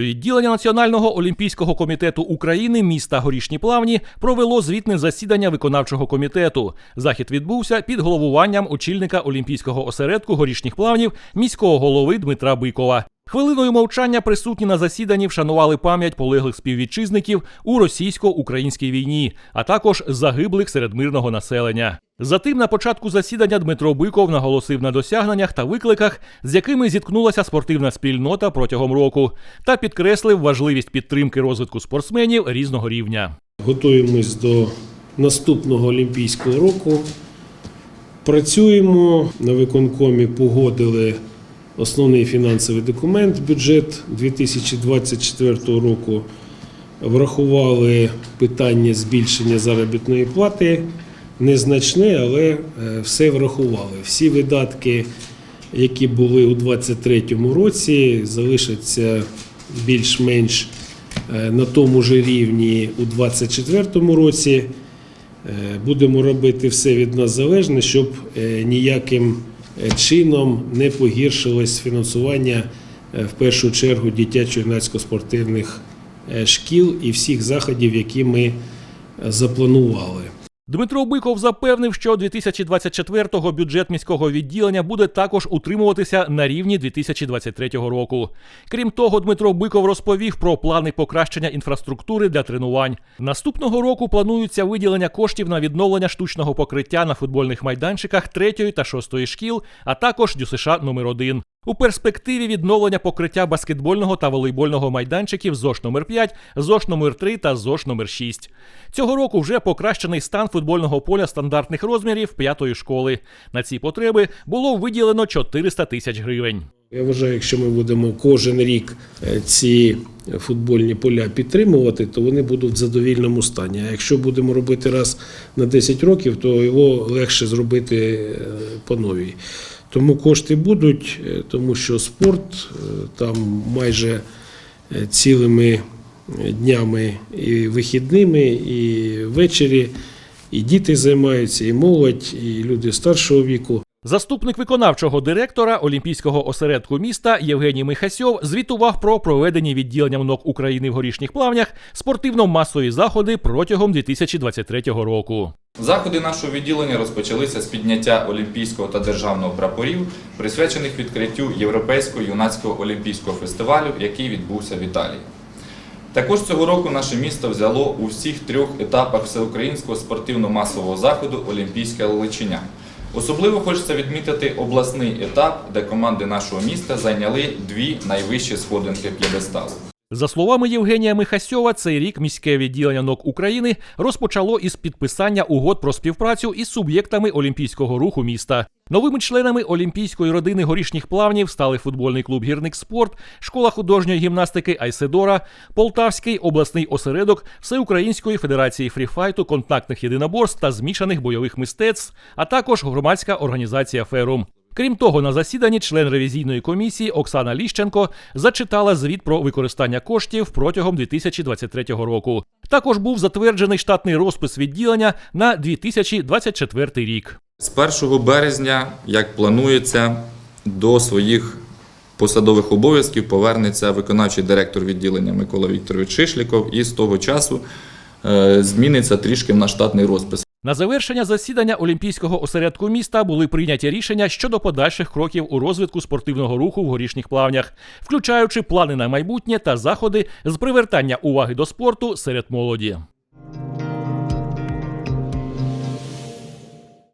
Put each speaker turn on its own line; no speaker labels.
Відділення Національного олімпійського комітету України міста Горішні Плавні провело звітне засідання виконавчого комітету. Захід відбувся під головуванням очільника Олімпійського осередку горішніх плавнів міського голови Дмитра Бикова. Хвилиною мовчання присутні на засіданні вшанували пам'ять полеглих співвітчизників у російсько-українській війні, а також загиблих серед мирного населення. Затим на початку засідання Дмитро Биков наголосив на досягненнях та викликах, з якими зіткнулася спортивна спільнота протягом року, та підкреслив важливість підтримки розвитку спортсменів різного рівня.
Готуємось до наступного Олімпійського року. Працюємо на виконкомі, погодили основний фінансовий документ, бюджет 2024 року. Врахували питання збільшення заробітної плати. Незначне, але е, все врахували. Всі видатки, які були у 2023 році, залишаться більш-менш е, на тому ж рівні у 2024 році. Е, Будемо робити все від нас залежне, щоб ніяким чином не погіршилось фінансування е, в першу чергу дитячо-юнацько-спортивних е, шкіл і всіх заходів, які ми е, запланували.
Дмитро Биков запевнив, що 2024-го бюджет міського відділення буде також утримуватися на рівні 2023 року. Крім того, Дмитро Биков розповів про плани покращення інфраструктури для тренувань. Наступного року планується виділення коштів на відновлення штучного покриття на футбольних майданчиках 3 та 6 шкіл, а також ДЮСШ номер 1 у перспективі відновлення покриття баскетбольного та волейбольного майданчиків ЗОШ номер 5 ЗОШ номер 3 та ЗОШ номер 6 Цього року вже покращений стан футбольного поля стандартних розмірів п'ятої школи. На ці потреби було виділено 400 тисяч гривень.
Я вважаю, якщо ми будемо кожен рік е, ці футбольні поля підтримувати, то вони будуть в задовільному стані. А якщо будемо робити раз на 10 років, то його легше зробити е, по новій. Тому кошти будуть, е, тому що спорт е, там майже е, цілими днями і вихідними, і ввечері, і діти займаються, і молодь, і люди старшого віку.
Заступник виконавчого директора Олімпійського осередку міста Євгеній Михасьов звітував про проведені відділенням НОК України в горішніх плавнях спортивно-масові заходи протягом 2023 року.
Заходи нашого відділення розпочалися з підняття олімпійського та державного прапорів, присвячених відкриттю Європейського юнацького олімпійського фестивалю, який відбувся в Італії. Також цього року наше місто взяло у всіх трьох етапах всеукраїнського спортивно-масового заходу Олімпійське Лелечення. Особливо хочеться відмітити обласний етап, де команди нашого міста зайняли дві найвищі сходинки п'єдесталу.
За словами Євгенія Михасьова, цей рік міське відділення НОК України розпочало із підписання угод про співпрацю із суб'єктами олімпійського руху міста. Новими членами олімпійської родини горішніх плавнів стали футбольний клуб Гірник Спорт, школа художньої гімнастики Айседора, Полтавський обласний осередок Всеукраїнської федерації фріфайту, контактних єдиноборств та змішаних бойових мистецтв, а також громадська організація Ферум. Крім того, на засіданні член ревізійної комісії Оксана Ліщенко зачитала звіт про використання коштів протягом 2023 року. Також був затверджений штатний розпис відділення на 2024 рік.
З 1 березня, як планується, до своїх посадових обов'язків повернеться виконавчий директор відділення Микола Вікторович Шишліков, і з того часу е, зміниться трішки наш штатний розпис.
На завершення засідання Олімпійського осередку міста були прийняті рішення щодо подальших кроків у розвитку спортивного руху в горішніх плавнях, включаючи плани на майбутнє та заходи з привертання уваги до спорту серед молоді.